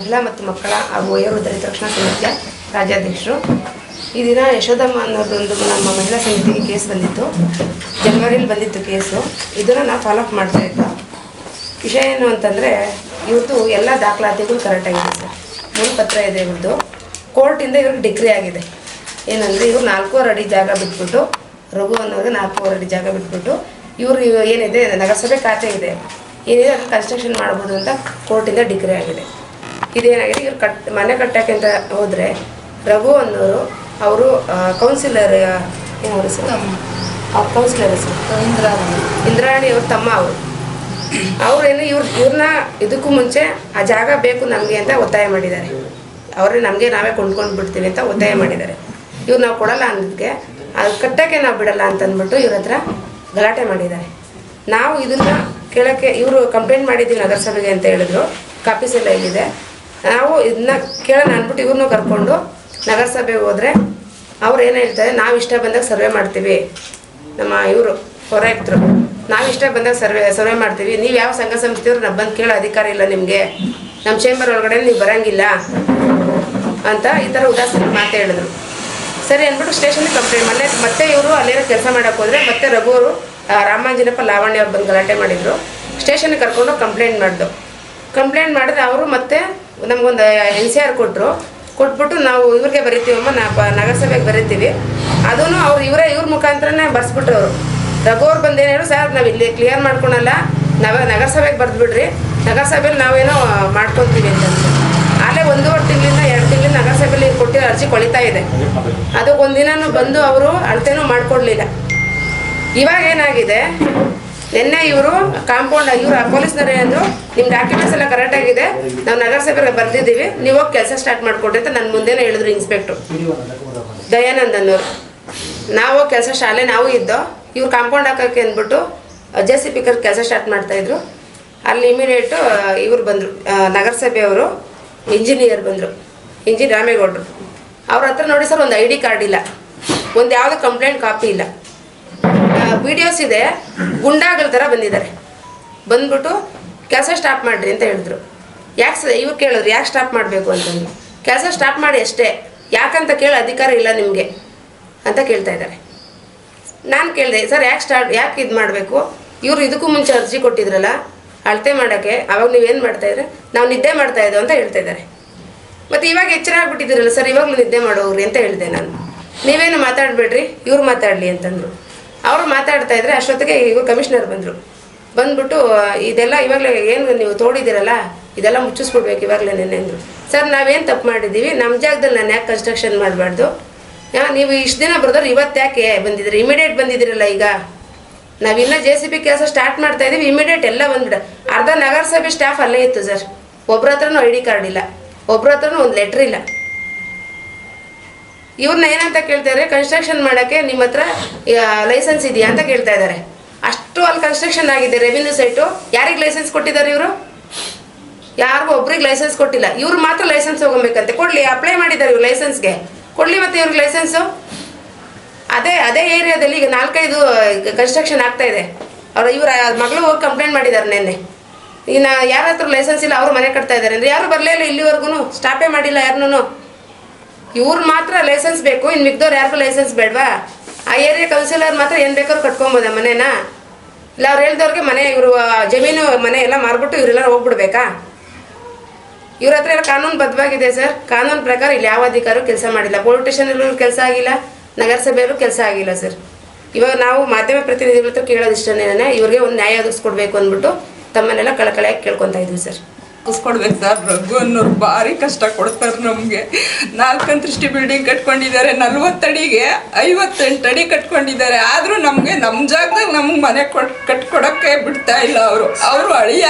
ಮಹಿಳಾ ಮತ್ತು ಮಕ್ಕಳ ಹಾಗೂ ವಯೋವೃದ್ಧರ ರಕ್ಷಣಾ ಸಮಿತಿಯ ರಾಜ್ಯಾಧ್ಯಕ್ಷರು. ಈ ದಿನ ಯಶೋದಮ್ಮ ಅನ್ನೋದೊಂದು ನಮ್ಮ ಮಹಿಳಾ ಸಮಿತಿಗೆ ಕೇಸ್ ಬಂದಿತ್ತು. ಜನವರಿಯಲ್ಲಿ ಬಂದಿತ್ತು ಕೇಸು. ಇದನ್ನು ನಾವು ಫಾಲೋಅಪ್ ಮಾಡ್ತಾ ಇದ್ದ. ವಿಷಯ ಏನು ಅಂತಂದರೆ, ಇವತ್ತು ಎಲ್ಲ ದಾಖಲಾತಿಗಳು ಕರೆಕ್ಟಾಗಿದೆ ಸರ್. ಮೂಲ ಪತ್ರ ಇದೆ ಇವ್ರದ್ದು. ಕೋರ್ಟಿಂದ ಇವ್ರಿಗೆ ಡಿಗ್ರಿ ಆಗಿದೆ. ಏನಂದರೆ, ಇವರು ನಾಲ್ಕೂವರೆ ಅಡಿ ಜಾಗ ಬಿಟ್ಬಿಟ್ಟು, ರಘು ಅನ್ನೋರಿಗೆ ನಾಲ್ಕೂವರೆ ಅಡಿ ಜಾಗ ಬಿಟ್ಬಿಟ್ಟು, ಇವರು ಏನಿದೆ, ನಗರಸಭೆ ಖಾತೆ ಇದೆ. ಏನಿದೆ ಅದು ಕನ್ಸ್ಟ್ರಕ್ಷನ್ ಮಾಡ್ಬೋದು ಅಂತ ಕೋರ್ಟಿಂದ ಡಿಗ್ರಿ ಆಗಿದೆ. ಇದೇನಾಗಿದೆ ಇವ್ರು ಕಟ್ ಮನೆ ಕಟ್ಟಕ್ಕೆ ಅಂತ ಹೋದರೆ ರಘು ಅನ್ನೋರು ಅವರು ಕೌನ್ಸಿಲರ್ ಏನವರು ಸರ್? Councillor sir. ಇಂದ್ರಾಣಿ ಅವ್ರ ತಮ್ಮ ಅವರು. ಅವ್ರೇನು ಇವ್ರ ಇವ್ರನ್ನ ಇದಕ್ಕೂ ಮುಂಚೆ ಆ ಜಾಗ ಬೇಕು ನಮಗೆ ಅಂತ ಒತ್ತಾಯ ಮಾಡಿದ್ದಾರೆ. ಅವರೇ ನಮಗೆ ನಾವೇ ಕೊಂಡ್ಕೊಂಡು ಬಿಡ್ತೀವಿ ಅಂತ ಒತ್ತಾಯ ಮಾಡಿದ್ದಾರೆ. ಇವ್ರು ನಾವು ಕೊಡಲ್ಲ ಅಂದಿದ್ದಕ್ಕೆ ಅದು ಕಟ್ಟಕ್ಕೆ ನಾವು ಬಿಡಲ್ಲ ಅಂತಂದ್ಬಿಟ್ಟು ಇವ್ರ ಹತ್ರ ಗಲಾಟೆ ಮಾಡಿದ್ದಾರೆ. ನಾವು ಇದನ್ನು ಕೇಳೋಕ್ಕೆ ಇವರು ಕಂಪ್ಲೇಂಟ್ ಮಾಡಿದ್ದೀವಿ ನಗರಸಭೆಗೆ ಅಂತ ಹೇಳಿದ್ರು. ಕಾಪೀಸ್ ಎಲ್ಲ ಇಲ್ಲಿದೆ ನಾವು ಇದನ್ನ ಕೇಳೋಣ ಅಂದ್ಬಿಟ್ಟು ಇವ್ರನ್ನೂ ಕರ್ಕೊಂಡು ನಗರಸಭೆಗೆ ಹೋದರೆ ಅವ್ರು ಏನು ಹೇಳ್ತಾರೆ? ನಾವು ಇಷ್ಟ ಬಂದಾಗ ಸರ್ವೆ ಮಾಡ್ತೀವಿ. ನಮ್ಮ ಇವರು ಹೊರಾಯುಕ್ತರು ನಾವು ಇಷ್ಟ ಬಂದಾಗ ಸರ್ವೆ ಸರ್ವೆ ಮಾಡ್ತೀವಿ. ನೀವು ಯಾವ ಸಂಘ ಸಂಸ್ಥೆಯವ್ರು ನಾವು ಬಂದು ಕೇಳೋ ಅಧಿಕಾರ ಇಲ್ಲ ನಿಮಗೆ. ನಮ್ಮ ಚೇಂಬರ್ ಒಳಗಡೆ ನೀವು ಬರಂಗಿಲ್ಲ ಅಂತ ಈ ಥರ ಉದಾಸೀನ ಮಾತು ಹೇಳಿದ್ರು. ಸರಿ ಅಂದ್ಬಿಟ್ಟು ಸ್ಟೇಷನ್ಗೆ ಕಂಪ್ಲೇಂಟ್ ಮಾಡಿ ಮತ್ತೆ ಇವರು ಅಲ್ಲೇನೋ ಕೆಲಸ ಮಾಡೋಕೆ ಹೋದರೆ ಮತ್ತೆ ರಘು ಅವರು ರಾಮಾಂಜನಪ್ಪ ಲಾವಣ್ಯ ಅವ್ರು ಬಂದು ಗಲಾಟೆ ಮಾಡಿದರು. ಸ್ಟೇಷನ್ಗೆ ಕರ್ಕೊಂಡು ಕಂಪ್ಲೇಂಟ್ ಮಾಡಿದ್ರು ಕಂಪ್ಲೇಂಟ್ ಮಾಡಿದ್ರೆ ಅವರು ಮತ್ತೆ ನಮಗೊಂದು ಎನ್ ಸಿ ಆರ್ ಕೊಟ್ಟರು ಕೊಟ್ಬಿಟ್ಟು ನಾವು ಇವ್ರಿಗೆ ಬರಿತೀವಮ್ಮ ನಾ ಪ- ನಗರಸಭೆಗೆ ಬರಿತೀವಿ. ಅದೂ ಅವ್ರು ಇವರೇ, ಇವ್ರ ಮುಖಾಂತರನೇ ಬರ್ಸ್ಬಿಟ್ರು ಅವರು. ಅವ್ರು ಬಂದು ಏನು ಹೇಳು ಸರ್, ನಾವು ಇಲ್ಲಿ ಕ್ಲಿಯರ್ ಮಾಡ್ಕೊಳಲ್ಲ. ನಾವ ನಗರಸಭೆಗೆ ಬರೆದ್ಬಿಡ್ರಿ. ನಗರಸಭೆಯಲ್ಲಿ ನಾವೇನೋ ಮಾಡ್ಕೊತೀವಿ ಅಂತ ಅಲ್ಲೇ ಒಂದೂವರೆ ತಿಂಗಳಿಂದ ಎರಡು ತಿಂಗಳಿಂದ ನಗರಸಭೆಯಲ್ಲಿ ಕೊಟ್ಟಿರೋ ಅರ್ಜಿ ಕೊಳಿತಾ ಇದೆ. ಅದು ಒಂದಿನನೂ ಬಂದು ಅವರು ಅಳತೆನೂ ಮಾಡ್ಕೊಡ್ಲಿಲ್ಲ. ಇವಾಗ ಏನಾಗಿದೆ? ನಿನ್ನೆ ಇವರು ಕಾಂಪೌಂಡ್ ಇವರು ಪೊಲೀಸ್ನವ್ರು ಅಂದರು ನಿಮ್ಮ ಡಾಕ್ಯುಮೆಂಟ್ಸ್ ಎಲ್ಲ ಕರೆಕ್ಟ್ ಆಗಿದೆ. ನಾವು ನಗರಸಭೆಗೆ ಬರ್ದಿದ್ದೀವಿ ನೀವು ಹೋಗಿ ಕೆಲಸ ಸ್ಟಾರ್ಟ್ ಮಾಡಿಕೊಡಿ ಅಂತ ನನ್ನ ಮುಂದೆನೇ ಹೇಳಿದ್ರು ಇನ್ಸ್ಪೆಕ್ಟ್ರು ದಯಾನಂದ್ ಅನ್ನೋರು ನಾವು ಕೆಲಸ ಶಾಲೆ, ನಾವು ಇದ್ದೋ, ಇವ್ರು ಕಾಂಪೌಂಡ್ ಹಾಕೋಕೆ ಅಂದ್ಬಿಟ್ಟು ಜೆ ಸಿ ಪಿಕರ್ ಕೆಲಸ ಸ್ಟಾರ್ಟ್ ಮಾಡ್ತಾಯಿದ್ರು ಅಲ್ಲಿ ಇಮಿಡಿಯೇಟು ಇವ್ರು ಬಂದರು. ನಗರಸಭೆಯವರು ಇಂಜಿನಿಯರ್ ಬಂದರು. ಇಂಜಿನ್ ರಾಮೇಗೌಡರು. ಅವ್ರ ಹತ್ರ ನೋಡಿ ಸರ್, ಒಂದು ಐ ಡಿ ಕಾರ್ಡ್ ಇಲ್ಲ. ಒಂದು ಯಾವುದೋ ಕಂಪ್ಲೇಂಟ್ ಕಾಪಿ ಇಲ್ಲ. ವಿಡಿಯೋಸ್ ಇದೆ, ಗುಂಡಾಗಳ ಥರ ಬಂದಿದ್ದಾರೆ. ಬಂದ್ಬಿಟ್ಟು ಕೆಲಸ ಸ್ಟಾಪ್ ಮಾಡಿರಿ ಅಂತ ಹೇಳಿದ್ರು. ಯಾಕೆ ಇವ್ರು ಕೇಳಿದ್ರು ಯಾಕೆ ಸ್ಟಾಪ್ ಮಾಡಬೇಕು ಅಂತಂದು ಕೆಲಸ ಸ್ಟಾಪ್ ಮಾಡಿ ಅಷ್ಟೇ. ಯಾಕಂತ ಕೇಳೋ ಅಧಿಕಾರ ಇಲ್ಲ ನಿಮಗೆ ಅಂತ ಕೇಳ್ತಾ ಇದ್ದಾರೆ. ನಾನು ಕೇಳಿದೆ, ಸರ್, ಯಾಕೆ ಸ್ಟಾರ್ಟ್ ಯಾಕೆ ಇದು ಮಾಡಬೇಕು? ಇವರು ಇದಕ್ಕೂ ಮುಂಚೆ ಅರ್ಜಿ ಕೊಟ್ಟಿದ್ರಲ್ಲ, ಅಳತೆ ಮಾಡೋಕ್ಕೆ, ಅವಾಗ ನೀವೇನು ಮಾಡ್ತಾಯಿದ್ರೆ ನಾವು ನಿದ್ದೆ ಮಾಡ್ತಾ ಅಂತ ಹೇಳ್ತಾ ಇದ್ದಾರೆ. ಮತ್ತು ಇವಾಗ ಎಚ್ಚರ ಆಗ್ಬಿಟ್ಟಿದ್ದೀರಲ್ಲ, ಸರ್, ಇವಾಗಲೂ ನಿದ್ದೆ ಮಾಡೋಗ್ರಿ ಅಂತ ಹೇಳಿದೆ ನಾನು. ನೀವೇನು ಮಾತಾಡಬೇಡ್ರಿ, ಇವ್ರು ಮಾತಾಡಲಿ ಅಂತಂದರು. ಅವರು ಮಾತಾಡ್ತಾ ಇದ್ರೆ ಅಷ್ಟೊತ್ತಿಗೆ ಇವರು ಕಮಿಷನರ್ ಬಂದರು. ಬಂದ್ಬಿಟ್ಟು ಇದೆಲ್ಲ ಇವಾಗಲೇ ಏನು ನೀವು ತೋಡಿದ್ದೀರಲ್ಲ, ಇದೆಲ್ಲ ಮುಚ್ಚಿಸ್ಬಿಡ್ಬೇಕು ಇವಾಗಲೇ ನೆನ್ನೆ ಅಂದರು. ಸರ್, ನಾವೇನು ತಪ್ಪು ಮಾಡಿದ್ದೀವಿ? ನಮ್ಮ ಜಾಗದಲ್ಲಿ ನಾನು ಯಾಕೆ ಕನ್ಸ್ಟ್ರಕ್ಷನ್ ಮಾಡಬಾರ್ದು? ನೀವು ಇಷ್ಟು ದಿನ ಬರೆದವ್ರು ಇವತ್ತು ಯಾಕೆ ಬಂದಿದ್ದೀರಿ? ಇಮಿಡಿಯೇಟ್ ಬಂದಿದ್ದೀರಲ್ಲ ಈಗ. ನಾವಿನ್ನ ಜೆ ಸಿ ಬಿ ಕೆಲಸ ಸ್ಟಾರ್ಟ್ ಮಾಡ್ತಾ ಇದ್ದೀವಿ ಇಮಿಡಿಯೇಟ್ ಎಲ್ಲ ಬಂದ್ಬಿಡ ಅರ್ಧ ನಗರಸಭೆ ಸ್ಟಾಫ್ ಅಲ್ಲೇ ಇತ್ತು ಸರ್. ಒಬ್ಬರ ಹತ್ರನೂ ಐ ಡಿ ಕಾರ್ಡ್ ಇಲ್ಲ. ಒಬ್ಬರ ಹತ್ರನೂ ಒಂದು ಲೆಟ್ರ್ ಇಲ್ಲ. ಇವ್ರನ್ನ ಏನಂತ ಕೇಳ್ತಾ ಇದ್ರೆ? ಕನ್ಸ್ಟ್ರಕ್ಷನ್ ಮಾಡೋಕ್ಕೆ ನಿಮ್ಮ ಹತ್ರ ಲೈಸೆನ್ಸ್ ಇದೆಯಾ ಅಂತ ಕೇಳ್ತಾ ಇದ್ದಾರೆ ಅಷ್ಟು ಅಲ್ಲಿ ಕನ್ಸ್ಟ್ರಕ್ಷನ್ ಆಗಿದೆ ರೆವಿನ್ಯೂ ಸೈಟು ಯಾರಿಗೆ ಲೈಸೆನ್ಸ್ ಕೊಟ್ಟಿದ್ದಾರೆ ಇವರು? ಯಾರಿಗೂ ಒಬ್ರಿಗೆ ಲೈಸೆನ್ಸ್ ಕೊಟ್ಟಿಲ್ಲ. ಇವ್ರು ಮಾತ್ರ ಲೈಸೆನ್ಸ್ ಹೋಗಬೇಕಂತೆ ಕೊಡಲಿ ಅಪ್ಲೈ ಮಾಡಿದ್ದಾರೆ ಇವ್ರು ಲೈಸೆನ್ಸ್ಗೆ ಕೊಡಲಿ ಮತ್ತೆ ಇವ್ರಿಗೆ ಲೈಸೆನ್ಸು ಅದೇ ಅದೇ ಏರಿಯಾದಲ್ಲಿ ಈಗ ನಾಲ್ಕೈದು ಕನ್ಸ್ಟ್ರಕ್ಷನ್ ಆಗ್ತಾ ಇದೆ. ಅವ್ರ, ಇವ್ರ ಮಗಳು ಹೋಗಿ ಕಂಪ್ಲೇಂಟ್ ಮಾಡಿದ್ದಾರೆ ನಿನ್ನೆ. ಇನ್ನು ಯಾರ ಹತ್ರ ಲೈಸೆನ್ಸ್ ಇಲ್ಲ, ಅವರು ಮನೆ ಕಟ್ತಾ ಇದ್ದಾರೆ. ಅಂದರೆ ಯಾರು ಬರಲೇ ಇಲ್ಲ ಇಲ್ಲಿವರೆಗೂ ಸ್ಟಾಪೇ ಮಾಡಿಲ್ಲ ಯಾರನ್ನೂ. ಇವ್ರು ಮಾತ್ರ ಲೈಸೆನ್ಸ್ ಬೇಕು ಇನ್ನು ಮಿಗ್ದವ್ರು ಯಾರಿಗೂ ಲೈಸೆನ್ಸ್ ಬೇಡವಾ? ಆ ಏರಿಯಾ ಕೌನ್ಸಿಲರ್ ಮಾತ್ರ ಏನು ಬೇಕಾದ್ರೂ ಕಟ್ಕೊಬೋದಾ ಮನೇನ? ಇಲ್ಲ ಅವ್ರು ಹೇಳ್ದವ್ರಿಗೆ ಮನೆ ಇವರು ಜಮೀನು, ಮನೆ ಎಲ್ಲ ಮಾರ್ಬಿಟ್ಟು ಇವರೆಲ್ಲ ಹೋಗ್ಬಿಡ್ಬೇಕಾ? ಇವ್ರ ಹತ್ರ ಎಲ್ಲ ಕಾನೂನು ಬದ್ಧವಾಗಿದೆ ಸರ್. ಕಾನೂನು ಪ್ರಕಾರ ಇಲ್ಲಿ ಯಾವ ಅಧಿಕಾರೂ ಕೆಲಸ ಮಾಡಿಲ್ಲ. ಪೊಲೀಸ್ ಸ್ಟೇಷನ್ ಕೆಲಸ ಆಗಿಲ್ಲ. ನಗರಸಭೆಯಲ್ಲೂ ಕೆಲಸ ಆಗಿಲ್ಲ ಸರ್. ಇವಾಗ ನಾವು ಮಾಧ್ಯಮ ಪ್ರತಿನಿಧಿಗಳ ಹತ್ರ ಕೇಳೋದು ಇಷ್ಟನೇ ಇವ್ರಿಗೆ ಒಂದು ನ್ಯಾಯ ಒದಗಿಸ್ಕೊಡ್ಬೇಕು ಅಂದ್ಬಿಟ್ಟು ತಮ್ಮನ್ನೆಲ್ಲ ಕಳಕಳಿಯಾಗಿ ಕೇಳ್ಕೊತಾ ಇದ್ವಿ ಸರ್. ಕೊಡ್ಬೇಕು ಸರ್. ರಘು ಅನ್ನೋರು ಭಾರಿ ಕಷ್ಟ ಕೊಡ್ತಾರೆ ನಮಗೆ. ನಾಲ್ಕಂತೃಷ್ಟಿ ಬಿಲ್ಡಿಂಗ್ ಕಟ್ಕೊಂಡಿದ್ದಾರೆ ನಲ್ವತ್ತಡಿಗೆ ಐವತ್ತೆಂಟು ಅಡಿ ಕಟ್ಕೊಂಡಿದ್ದಾರೆ. ಆದರೂ ನಮಗೆ ನಮ್ಮ ಜಾಗದಾಗ ನಮ್ಗೆ ಮನೆ ಕೊಟ್ ಕಟ್ಕೊಡಕ್ಕೆ ಬಿಡ್ತಾ ಇಲ್ಲ ಅವರು. ಅವರು ಅಳಿಯ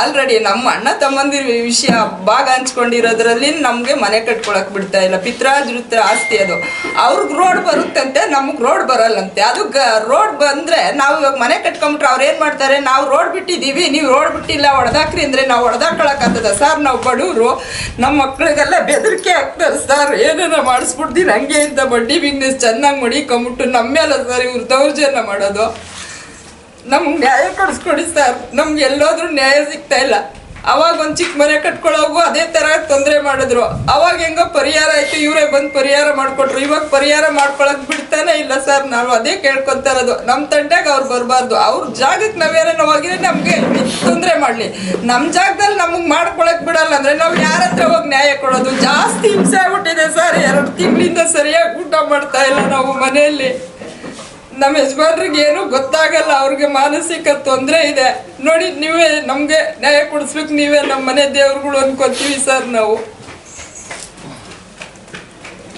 ಆಲ್ರೆಡಿ ನಮ್ಮ ಅಣ್ಣ ತಮ್ಮಂದಿರ ವಿಷಯ ಭಾಗ ಹಂಚ್ಕೊಂಡಿರೋದ್ರಲ್ಲಿ ನಮಗೆ ಮನೆ ಕಟ್ಕೊಳಕ್ ಬಿಡ್ತಾ ಇಲ್ಲ. ಪಿತ್ರಾಜೃತ ಆಸ್ತಿ ಅದು. ಅವ್ರಿಗೆ ರೋಡ್ ಬರುತ್ತಂತೆ, ನಮ್ಗೆ ರೋಡ್ ಬರಲ್ಲಂತೆ. ಅದು ರೋಡ್ ಬಂದರೆ ನಾವು ಇವಾಗ ಮನೆ ಕಟ್ಕೊಂಬಿಟ್ರೆ ಅವ್ರು ಏನು ಮಾಡ್ತಾರೆ? ನಾವು ರೋಡ್ ಬಿಟ್ಟಿದ್ದೀವಿ, ನೀವು ರೋಡ್ ಬಿಟ್ಟಿಲ್ಲ ಹೊಡೆದಾಕ್ರಿ ಅಂದರೆ ನಾವು ಹೊಡೆದಾಕೊಳಕ್ಕಾಗ್ತದ ಸರ್ ನಾವು ಬಡವರು ನಮ್ಮ ಮಕ್ಕಳಿಗೆಲ್ಲ ಬೆದರಿಕೆ ಹಾಕ್ತಾರೆ ಸರ್. ಏನೇನೋ ಮಾಡಿಸ್ಬಿಡ್ತೀನಿ ಹಂಗೆ ಅಂತ ಬಡ್ಡಿ ಬಿಸ್ನೆಸ್ ಚೆನ್ನಾಗಿ ಮಡಿಕೊಂಬಿಟ್ಟು ನಮ್ಮ ಮೇಲೆ ಸರ್ ಇವ್ರು ದೌರ್ಜನ್ಯ ಮಾಡೋದು. ನಮ್ಗೆ ನ್ಯಾಯ ಕೊಡಿಸ್ಕೊಡಿ ಸರ್. ನಮ್ಗೆ ಎಲ್ಲೋದ್ರೂ ನ್ಯಾಯ ಸಿಗ್ತಾ ಇಲ್ಲ. ಅವಾಗ ಒಂದ್ ಚಿಕ್ಕ ಮನೆ ಕಟ್ಕೊಳ್ಳೋಗು ಅದೇ ತರ ತೊಂದರೆ ಮಾಡಿದ್ರು. ಅವಾಗ ಹೆಂಗೋ ಪರಿಹಾರ ಆಯ್ತು, ಇವರೇ ಬಂದು ಪರಿಹಾರ ಮಾಡ್ಕೊಟ್ರು. ಇವಾಗ ಪರಿಹಾರ ಮಾಡ್ಕೊಳಕ್ ಬಿಡ್ತಾನೆ ಇಲ್ಲ ಸರ್, ನಾವು ಅದೇ ಕೇಳ್ಕೊಂತ ಇರೋದು. ನಮ್ ತಂಟೆಗೆ ಅವ್ರು ಬರಬಾರ್ದು. ಅವ್ರ ಜಾಗಕ್ಕೆ ನಾವೇನೋ ಹೋಗಿದ್ರೆ ನಮ್ಗೆ ತೊಂದರೆ ಮಾಡ್ಲಿ. ನಮ್ ಜಾಗದಲ್ಲಿ ನಮಗ್ ಮಾಡ್ಕೊಳಕ್ ಬಿಡಲ್ಲ ಅಂದ್ರೆ ನಾವ್ ಯಾರ ಹತ್ರ ಹೋಗಿ ನ್ಯಾಯ ಕೊಡೋದು? ಜಾಸ್ತಿ ಹಿಂಸೆ ಆಗ್ಬಿಟ್ಟಿದೆ ಸರ್. ಎರಡು ತಿಂಗಳಿಂದ ಸರಿಯಾಗಿ ಊಟ ಮಾಡ್ತಾ ಇಲ್ಲ ನಾವು ಮನೆಯಲ್ಲಿ. ನಮ್ಮ ಯಜಮಾನ್ರಿಗೆ ಏನು ಗೊತ್ತಾಗಲ್ಲ ಅವ್ರಿಗೆ ಮಾನಸಿಕ ತೊಂದರೆ ಇದೆ. ನೋಡಿ ನೀವೇ ನಮ್ಗೆ ನ್ಯಾಯ ಕೊಡಿಸ್ಬೇಕು ನೀವೇ ನಮ್ಮ ಮನೆ ದೇವ್ರುಗಳು ಅನ್ಕೊತೀವಿ ಸರ್ ನಾವು.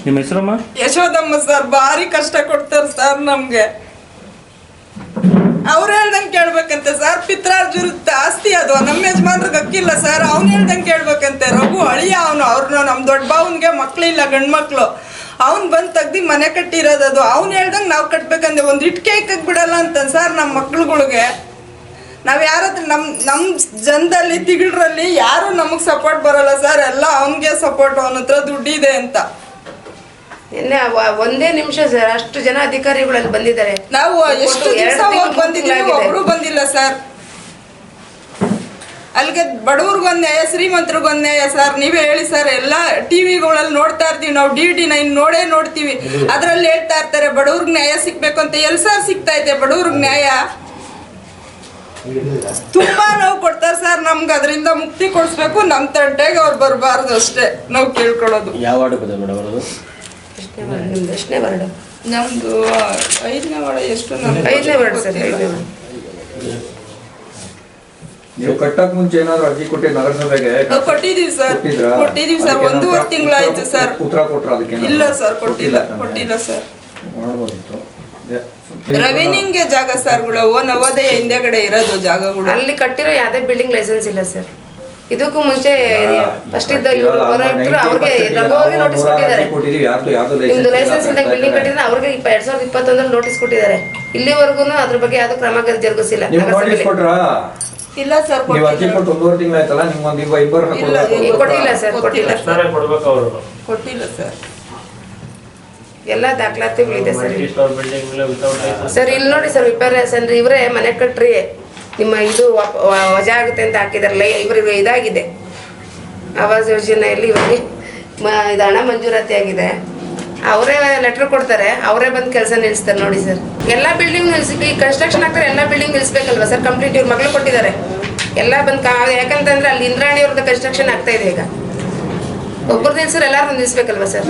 ನಿಮ್ಮ ಹೆಸರಮ್ಮ? ಯಶೋದಮ್ಮ ಸರ್ ಭಾರಿ ಕಷ್ಟ ಕೊಡ್ತಾರೆ ಸರ್ ನಮ್ಗೆ. ಅವ್ರು ಹೇಳ್ದಂಗೆ ಕೇಳ್ಬೇಕಂತೆ ಸರ್ ಪಿತ್ರಾರ್ಜುನ ಆಸ್ತಿ ಅದು ನಮ್ಮ ಯಜಮಾನ್ರಿಗೆ ಅಕ್ಕಿಲ್ಲ ಸರ್ ಅವ್ನು ಹೇಳ್ದಂಗೆ ಕೇಳ್ಬೇಕಂತೆ. ರಘು ಅಳಿಯ ಅವನು ಅವ್ರನ್ನ ನಮ್ಮ ದೊಡ್ಡ ಬಾವನ್ಗೆ ಮಕ್ಕಳಿಲ್ಲ ಗಂಡು ಮಕ್ಳು ಅವ್ನು ಬಂದ್ ತೆಗ್ದಿ ಮನೆ ಕಟ್ಟಿರೋದು ಅದು. ಅವ್ನು ಹೇಳ್ದಂಗೆ ನಾವು ಕಟ್ಬೇಕಂದ್ರೆ ಒಂದು ಇಟ್ಕೆ ಇಕ್ಕಕ್ಕೆ ಬಿಡಲ್ಲ ಅಂತ ಸರ್ ನಮ್ಮ ಮಕ್ಳುಗಳಿಗೆ. ನಾವು ಯಾರತ್ರ ನಮ್ಮ ನಮ್ಮ ಜನದಲ್ಲಿ ತಿಗಳರಲ್ಲಿ ಯಾರು ನಮಗೆ ಸಪೋರ್ಟ್ ಬರಲ್ಲ ಸರ್. ಎಲ್ಲ ಅವನಿಗೆ ಸಪೋರ್ಟ್ ಅವನ ಹತ್ರ ದುಡ್ಡಿದೆ ಅಂತ. ನಿನ್ನೆ ಒಂದೇ ನಿಮಿಷ ಸರ್. ಅಷ್ಟು ಜನ ಅಧಿಕಾರಿಗಳಲ್ಲಿ ಬಂದಿದ್ದಾರೆ. ನಾವು ಎಷ್ಟು ದಿವಸ ಹೋಗಿ ಬಂದಿದ್ದೀವಿ. ಒಬ್ರು ಬಂದಿಲ್ಲ ಸರ್. ಅಲ್ಲಿಗೆ ಬಡವ್ರಿಗೊಂದು ನ್ಯಾಯ ಶ್ರೀಮಂತರಿಗೊಂದು ನ್ಯಾಯ ಸರ್ ನೀವೇ ಹೇಳಿ ಸರ್ ಎಲ್ಲ ಟಿವಿಗಳಲ್ಲಿ ನೋಡ್ತಾ ಇರ್ತೀವಿ ನಾವು ಡಿ ಡಿ ನೈನ್ ನೋಡೇ ನೋಡ್ತೀವಿ. ಅದ್ರಲ್ಲಿ ಹೇಳ್ತಾ ಇರ್ತಾರೆ ಬಡವ್ರಿಗೆ ನ್ಯಾಯ ಸಿಗ್ಬೇಕು ಅಂತ ಎಲ್ ಸರ್ ಸಿಗ್ತಾ ಇದೆ ಬಡವ್ರಿಗೆ ನ್ಯಾಯ? ತುಂಬಾ ನೋವು ಕೊಡ್ತಾರೆ ಸರ್ ನಮ್ಗೆ ಅದರಿಂದ ಮುಕ್ತಿ ಕೊಡಿಸ್ಬೇಕು ನಮ್ಮ ತಂಟೆಗೆ ಅವ್ರು ಬರಬಾರ್ದು ಅಷ್ಟೇ ನಾವು ಕೇಳ್ಕೊಳ್ಳೋದು. ಯಾವ ವಾರ್ಡ್ ಬದ ಮೇಡಮ್ ಅದು ಎಷ್ಟನೇ ವಾರ್ಡ್? ನಿಮ್ದು ವಾರ್ಡು? ಐದನೇ ವಾರ ಎಷ್ಟು ಐದನೇ ವಾರ್ಡ್ ಸರ್. ಐದನೇ ವಾರ್ಡ್. ನೀವು ಕಟ್ಟಕ್ ಮುಂಚೆ ಏನಾದ್ರು ಅರ್ಜಿ ಕೊಟ್ಟಿ ನಗರಸಭೆಗೆ ಕೊಟ್ಟಿದೀವಿ ಸರ್? ಕೊಟ್ಟಿದೀವಿ ಸರ್. ಒಂದೂವರೆ ತಿಂಗಳಾಯ್ತು ಸರ್. ಉತ್ತರ ಕೊಟ್ರ ಅದಕ್ಕೆ ಇಲ್ಲ ಸರ್ ಕೊಟ್ಟಿಲ್ಲ? ಕೊಟ್ಟಿಲ್ಲ ಸರ್. ಮಾಡ್ಬೋದಿತ್ತು. ರೆವಿನ್ಯೂಗೆ ಜಾಗ ಸರ್ಗಳು ಓ ನವೋದಯ ಹಿಂದೆಗಡೆ ಇರೋದು ಜಾಗಗಳು. ಅಲ್ಲಿ ಕಟ್ಟಿರೋ ಯಾವುದೇ ಬಿಲ್ಡಿಂಗ್ ಲೈಸೆನ್ಸ್ ಇಲ್ಲ ಸರ್. ಇದಕ್ಕೂ ಮುಂಚೆ ಫಸ್ಟ್ ಇದ್ದ ಇವರು ಇವಾಗ ಹೊರಗಿದ್ರು 90% ಅವ್ರಿಗೆ ಅವ್ರಿಗೆ ನೋಟಿಸ್ ಕೊಟ್ಟಿದ್ದಾರೆ. ನಿಮ್ದು ಲೈಸೆನ್ಸ್ ಇಲ್ಲ ಇದ್ದಾಗ ಬಿಲ್ಡಿಂಗ್ ಕಟ್ಟಿದ್ರೆ ಅವ್ರಿಗೆ ಇಪ್ಪ ಎರಡ್ ಸಾವಿರದ ಇಪ್ಪತ್ತೊಂದರಲ್ಲಿ ನೋಟಿಸ್ ಕೊಟ್ಟಿದ್ದಾರೆ. ಇಲ್ಲಿವರೆಗೂ ಅದ್ರ ಬಗ್ಗೆ ಯಾವ್ದು ಕ್ರಮ ಜರುಗಿಸಿಲ್ಲ ಇಲ್ಲ ಸರ್ ನೀವು ಅರ್ಜಿ ಕೊಟ್ಟಿಲ್ಲ ಕೊಟ್ಟು ಒಂದೂವರೆ ತಿಂಗಳಾಯ್ತಲ್ಲ ನಿಮ್ಗೊಂದು ಇಬ್ಬ ಇಲ್ಲ, ಕೊಡ್ಬೇಕು ಕೊಟ್ಟಿಲ್ಲ. ಸರ್ ಕೊಟ್ಟಿಲ್ಲ ಸರ್ ಕೊಡ್ಬೇಕು ಅವರು ಕೊಟ್ಟಿಲ್ಲ ಸರ್. ಎಲ್ಲ ದಾಖಲಾತಿಗಳಿದೆ ಸರ್. ಮಲ್ಟಿ ಸ್ಟೋರ್ ಬಿಲ್ಡಿಂಗ್ ಮೇಲೆ ವಿತೌಟ್ ಲೈಸೆನ್ಸ್ ಸರ್ ಇಲ್ಲಿ ನೋಡಿ ಸರ್ ವಿಪರ್ಯಾಸ ಅಂದ್ರೆ ಇವರೇ ಮನೆ ಕಟ್ಟ್ರಿ ನಿಮ್ಮ ಇದು ವ- ವ- ವಜಾ ಆಗುತ್ತೆ ಅಂತ ಹಾಕಿದಾರಲ್ಲ ಇವರಿಗೆ ಇದಾಗಿದೆ. ಆವಾಸ್ ಯೋಜನೆಯಲ್ಲಿ ಇವರಿಗೆ ಮ- ಇದು ಹಣ ಮಂಜೂರಾತಿ ಆಗಿದೆ. ಅವರೇ ಲೆಟರ್ ಕೊಡ್ತಾರೆ ಅವರೇ ಬಂದು ಕೆಲಸ ನಿಲ್ಲಿಸ್ತಾರೆ ನೋಡಿ ಸರ್ ಎಲ್ಲ ಬಿಲ್ಡಿಂಗ್ ನಿಲ್ಸಿ ಈ ಕನ್ಸ್ಟ್ರಕ್ಷನ್ ಆಗ್ತಾರೆ ಎಲ್ಲ ಬಿಲ್ಡಿಂಗ್ ನಿಲ್ಲಿಸ್ಬೇಕಲ್ವಾ ಸರ್ ಕಂಪ್ಲೀಟ್ ಇವ್ರ ಮಗಳು ಕೊಟ್ಟಿದ್ದಾರೆ. ಎಲ್ಲ ಬಂದು ಕಾ ಯಾಕಂತಂದ್ರೆ ಅಲ್ಲಿ ಇಂದ್ರಾಣಿ ಅವ್ರದ್ದು ಕನ್ಸ್ಟ್ರಕ್ಷನ್ ಆಗ್ತಾ ಇದೆ ಈಗ. ಒಬ್ಬರು ನಿಲ್ಸರ್ ಎಲ್ಲಾರು ನಿಲ್ಲಿಸ್ಬೇಕಲ್ವಾ ಸರ್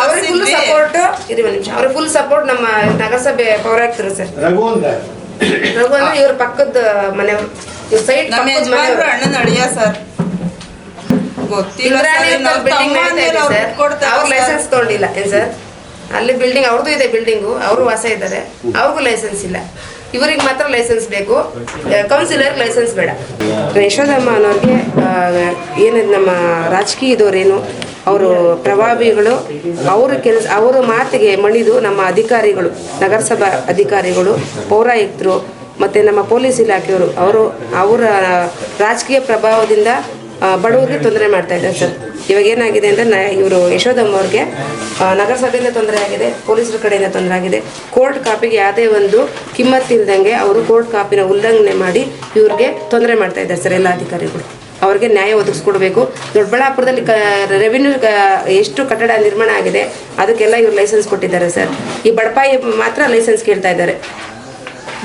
ಅವ್ರಿಗೆ ಫುಲ್ ಸಪೋರ್ಟ್ ಇರಿ ನಿಮಿಷ. ಅವ್ರಿಗೆ ಫುಲ್ ಸಪೋರ್ಟ್ ನಮ್ಮ ನಗರಸಭೆ ಪೌರಾಯುಕ್ತರು ಸರ್ ರಘು ಅಂದ್ರೆ ಇವ್ರ ಪಕ್ಕದ ಮನೆಯವರು. ಇವ್ರ ಸೈಡ್ ಅಣ್ಣನ ಅಳಿಯ ಸರ್ ಸರ್. ಲೈಸೆನ್ಸ್ ತಗೊಂಡಿಲ್ಲ. ಏನ್ ಸರ್ ಅಲ್ಲಿ ಬಿಲ್ಡಿಂಗ್ ಅವ್ರದ್ದು ಇದೆ ಬಿಲ್ಡಿಂಗು ಅವರು ವಾಸ ಇದ್ದಾರೆ. ಅವ್ರಿಗೂ ಲೈಸೆನ್ಸ್ ಇಲ್ಲ. ಇವರಿಗೆ ಮಾತ್ರ ಲೈಸೆನ್ಸ್ ಬೇಕು. ಕೌನ್ಸಿಲರ್ ಲೈಸೆನ್ಸ್ ಬೇಡ. ಯಶೋಧಮ್ಮ ಅನ್ನೋರಿಗೆ ಏನಿದೆ ನಮ್ಮ ರಾಜಕೀಯದವ್ರೇನು ಅವರು ಪ್ರಭಾವಿಗಳು ಅವರು ಕೆಲಸ ಅವರ ಮಾತಿಗೆ ಮಣಿದು ನಮ್ಮ ಅಧಿಕಾರಿಗಳು ನಗರಸಭಾ ಅಧಿಕಾರಿಗಳು ಪೌರಾಯುಕ್ತರು ಮತ್ತು ನಮ್ಮ ಪೊಲೀಸ್ ಇಲಾಖೆಯವರು ಅವರು ಅವರ ರಾಜಕೀಯ ಪ್ರಭಾವದಿಂದ ಬಡವರಿಗೆ ತೊಂದರೆ ಮಾಡ್ತಾ ಇದ್ದಾರೆ ಸರ್. ಇವಾಗ ಏನಾಗಿದೆ ಅಂದರೆ ನ ಇವರು ಯಶೋಧಮ್ಮ ಅವ್ರಿಗೆ ನಗರಸಭೆಯಿಂದ ತೊಂದರೆ ಆಗಿದೆ, ಪೊಲೀಸರ ಕಡೆಯಿಂದ ತೊಂದರೆ ಆಗಿದೆ. ಕೋರ್ಟ್ ಕಾಪಿಗೆ ಯಾವುದೇ ಒಂದು ಕಿಮ್ಮತ್ತು ಇಲ್ದಂಗೆ ಅವರು ಕೋರ್ಟ್ ಕಾಪಿನ ಉಲ್ಲಂಘನೆ ಮಾಡಿ ಇವ್ರಿಗೆ ತೊಂದರೆ ಮಾಡ್ತಾ ಇದ್ದಾರೆ ಸರ್ ಎಲ್ಲ ಅಧಿಕಾರಿಗಳು. ಅವ್ರಿಗೆ ನ್ಯಾಯ ಒದಗಿಸ್ಕೊಡ್ಬೇಕು. ದೊಡ್ಡಬಳ್ಳಾಪುರದಲ್ಲಿ ಕ ರೆವಿನ್ಯೂ ಎಷ್ಟು ಕಟ್ಟಡ ನಿರ್ಮಾಣ ಆಗಿದೆ, ಅದಕ್ಕೆಲ್ಲ ಇವ್ರು ಲೈಸೆನ್ಸ್ ಕೊಟ್ಟಿದ್ದಾರೆ ಸರ್. ಈ ಬಡಪಾಯಿ ಮಾತ್ರ ಲೈಸೆನ್ಸ್ ಕೇಳ್ತಾ ಇದ್ದಾರೆ.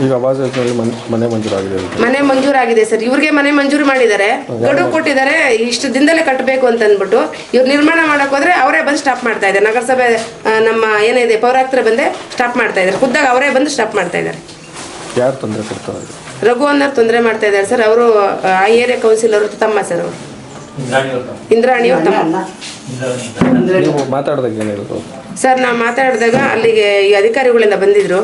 ಈಗ ಆವಾಸ್ ಯೋಜನೆಯಲ್ಲಿ ಮನೆ ಮನೆ ಮಂಜೂರಾಗಿದೆ ಅಂತ. ಮನೆ ಮಂಜೂರಾಗಿದೆ ಸರ್. ಇವ್ರಿಗೆ ಮನೆ ಮಂಜೂರು ಮಾಡಿದ್ದಾರೆ. ಗಡುವು ಕೊಟ್ಟಿದ್ದಾರೆ. ಇಷ್ಟು ದಿನದಲ್ಲೇ ಕಟ್ಟಬೇಕು ಅಂತ ಅಂದ್ಬಿಟ್ಟು ಇವ್ರು ನಿರ್ಮಾಣ ಮಾಡಕ್ ಹೋದ್ರೆ ಅವರೇ ಬಂದು ಸ್ಟಾಪ್ ಮಾಡ್ತಾ ಇದ್ದಾರೆ. ನಗರಸಭೆ ಆ, ನಮ್ಮ ಏನಿದೆ ಪೌರಾತ್ರ ಬಂದೆ ಸ್ಟಾಪ್ ಮಾಡ್ತಾ ಇದ್ದಾರೆ. ಖುದ್ದಾಗ ಅವರೇ ಬಂದು ಸ್ಟಾಪ್ ಮಾಡ್ತಾ ಇದ್ದಾರೆ. ಯಾರು ತೊಂದರೆ ಕೊಡ್ತಾರೆ ರಘು ಅನ್ನೋರು ತೊಂದರೆ ಮಾಡ್ತಾ ಇದ್ದಾರೆ ಸರ್. ಅವರು ಆ ಏರಿಯಾ ಕೌನ್ಸಿಲ್ ಅವರು ತಮ್ಮ ಸರ್ ಅವರು. ಇಂದ್ರಾಣಿ ಅವ್ರ ತಮ್ಮ. ನೀವು ಮಾತಾಡಿದಾಗ ಏನು ಹೇಳಿದ್ರು ಸರ್ ನಾವು ಮಾತಾಡಿದಾಗ ಅಲ್ಲಿಗೆ ಈ ಅಧಿಕಾರಿಗಳಿಂದ ಬಂದಿದ್ರು.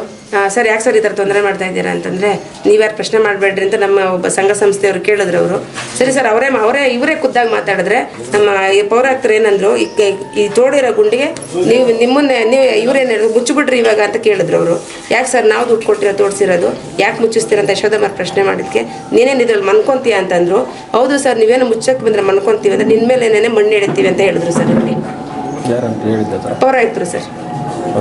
ಸರ್, ಯಾಕೆ ಸರ್ ಈ ಥರ ತೊಂದರೆ ಮಾಡ್ತಾ ಇದ್ದೀರಾ ಅಂತಂದರೆ, ನೀವ್ಯಾರು ಪ್ರಶ್ನೆ ಮಾಡಬೇಡ್ರಿ ಅಂತ ನಮ್ಮ ಒಬ್ಬ ಸಂಘ ಸಂಸ್ಥೆಯವರು ಕೇಳಿದ್ರು ಅವರು. ಸರಿ ಸರ್, ಅವರೇ ಅವರೇ ಇವರೇ ಖುದ್ದಾಗಿ ಮಾತಾಡಿದ್ರೆ ನಮ್ಮ ಈ ಏನಂದ್ರು, ಈ ಈ ತೋಡಿರೋ ಗುಂಡಿಗೆ ನೀವು ನಿಮ್ಮನ್ನೇ, ನೀವು ಇವರೇನು ಹೇಳಿದ್ರು ಮುಚ್ಚಿಬಿಡ್ರಿ ಇವಾಗ ಅಂತ ಕೇಳಿದ್ರು ಅವರು. ಯಾಕೆ ಸರ್, ನಾವು ದುಡ್ಡು ಕೊಟ್ಟಿರೋ ತೋರಿಸಿರೋದು ಯಾಕೆ ಮುಚ್ಚಿಸ್ತೀರ ಅಂತ ಯಶೋದಮ್ಮ ಪ್ರಶ್ನೆ ಮಾಡಿದ್ಕೆ. ನೀನೇನು ಇದ್ರಲ್ಲಿ ಮನ್ಕೊಂತೀಯ ಅಂತಂದ್ರು. ಹೌದು ಸರ್, ನೀವೇನು ಮುಚ್ಚಕ್ಕೆ ಬಂದರೆ ಮನ್ಕೊಂತೀವಿ ಅಂದರೆ ನಿನ್ನ ಮೇಲೆ ಏನೇನೇ ಮಣ್ಣು ಹಿಡಿತೀವಿ ಅಂತ ಹೇಳಿದ್ರು ಸರ್ ಇಲ್ಲಿ ಯಾರಂತ ಹೇಳಿದ್ದೆ ಸರ್ ಪೌರಾಯುಕ್ತರು ಸರ್.